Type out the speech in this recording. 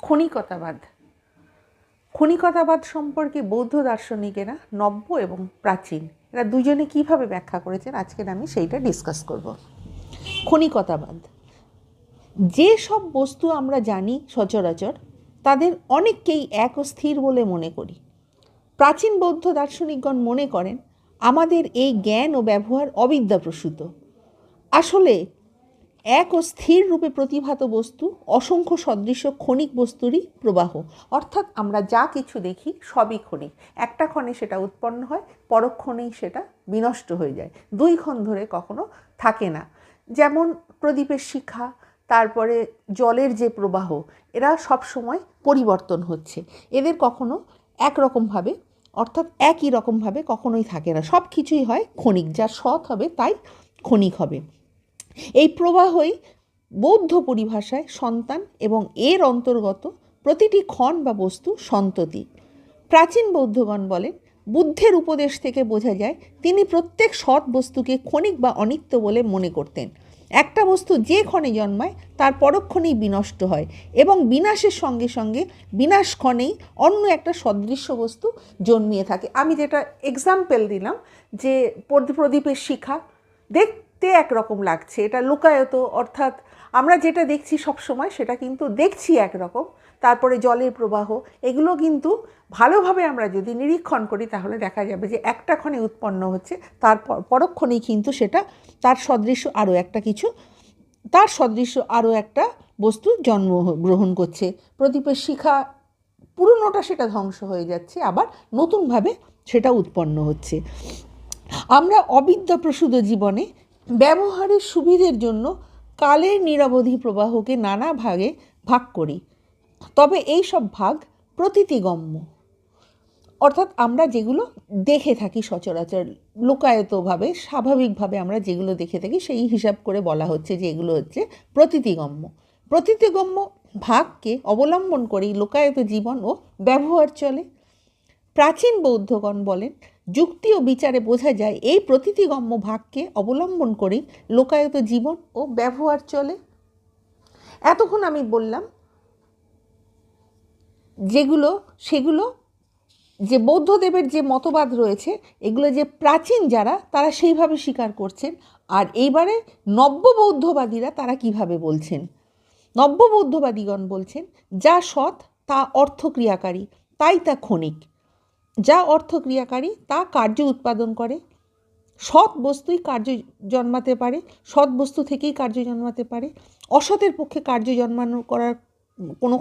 ক্ষণিকতাবাদ ক্ষণিকতাবাদ সম্পর্কে বৌদ্ধ দার্শনিকেরা নব্য এবং প্রাচীন। এরা দুজনে কীভাবে ব্যাখ্যা করেছেন আজকের আমি সেইটা ডিসকাস করব। ক্ষণিকতাবাদ যে সব বস্তু আমরা জানি সচরাচর, তাদের অনেককেই এক ও স্থির বলে মনে করি। প্রাচীন বৌদ্ধ দার্শনিকগণ মনে করেন, আমাদের এই জ্ঞান ও ব্যবহার অবিদ্যাপ্রসূত আসলে এক ও স্থির রূপে প্রতিভাত বস্তু, অসংখ্য সদৃশ্য ক্ষণিক বস্তুরই প্রবাহ। অর্থাৎ আমরা যা কিছু দেখি সবই ক্ষণিক। একটা ক্ষণে সেটা উৎপন্ন হয়, পরক্ষণেই সেটা বিনষ্ট হয়ে যায়। দুই ক্ষণ ধরে কখনো থাকে না। যেমন প্রদীপের শিখা, তারপরে জলের যে প্রবাহ, এরা সব সময় পরিবর্তন হচ্ছে। এদের কখনো একরকমভাবে, অর্থাৎ একই রকমভাবে কখনোই থাকে না। সব কিছুই হয় ক্ষণিক। যা সৎ হবে তাই ক্ষণিক হবে। এই প্রবাহই বৌদ্ধ পরিভাষায় সন্তান এবং এর অন্তর্গত প্রতিটি ক্ষণ বা বস্তু সন্ততি। প্রাচীন বৌদ্ধগণ বলেন, বুদ্ধের উপদেশ থেকে বোঝা যায়, তিনি প্রত্যেক সৎ বস্তুকে ক্ষণিক বা অনিত্য বলে মনে করতেন। একটা বস্তু যে ক্ষণে জন্মায়, তার পরক্ষণেই বিনষ্ট হয় এবং বিনাশের সঙ্গে সঙ্গে বিনাশ ক্ষণেই অন্য একটা সদৃশ্য বস্তু জন্মিয়ে থাকে। আমি যেটা এক্সাম্পল দিলাম, যে প্রদ- প্রদীপের শিখা। দেখতে একরকম লাগছে। এটা লোকায়ত, অর্থাৎ আমরা যেটা দেখছি সব সময় সেটা কিন্তু দেখছি একরকম তারপরে জলের প্রবাহ, এগুলো কিন্তু ভালোভাবে আমরা যদি নিরীক্ষণ করি তাহলে দেখা যাবে যে একটা ক্ষণে উৎপন্ন হচ্ছে, তার পরক্ষণেই কিন্তু সেটা তার সদৃশ্য আরও একটা কিছু, তার সদৃশ্য আরও একটা বস্তু জন্ম গ্রহণ করছে। প্রদীপের শিখা পুরনোটা সেটা ধ্বংস হয়ে যাচ্ছে, আবার নতুনভাবে সেটা উৎপন্ন হচ্ছে। আমরা অবিদ্যাপ্রসূত জীবনে ব্যবহারের সুবিধের জন্য কালের নিরবধি প্রবাহকে নানা ভাগে ভাগ করি। তবে এই সব ভাগ প্রতীতিগম্য। অর্থাৎ আমরা যেগুলো দেখে থাকি সচরাচর, লোকায়তভাবে, স্বাভাবিকভাবে আমরা যেগুলো দেখে থাকি সেই হিসাব করে বলা হচ্ছে যে এগুলো হচ্ছে প্রতীতিগম্য। প্রতীতিগম্য ভাগকে অবলম্বন করেই লোকায়ত জীবন ও ব্যবহার চলে। প্রাচীন বৌদ্ধগণ বলেন যুক্তি ও বিচারে বোঝা যায় এই প্রতীতিগম্য ভাগকে অবলম্বন করেই লোকায়ত জীবন ও ব্যবহার চলে। এতক্ষণ আমি বললাম, যেগুলো, সেগুলো, যে বৌদ্ধদেবের যে মতবাদ রয়েছে, এগুলো যে প্রাচীন যারা, তারা সেইভাবে স্বীকার করছেন। আর এইবারে নব্য বৌদ্ধবাদীরা তারা কীভাবে বলছেন? নব্য বৌদ্ধবাদীগণ বলছেন, যা সৎ তা অর্থক্রিয়াকারী, তাই তা ক্ষণিক। যা অর্থ ক্রিয়াকারী, তা কার্য উৎপাদন করে। সৎ বস্তুই কার্য জন্মাতে পারে, সৎ বস্তু থেকেই কার্য জন্মাতে পারে। অসতের পক্ষে কার্য জন্মানো করার কোনো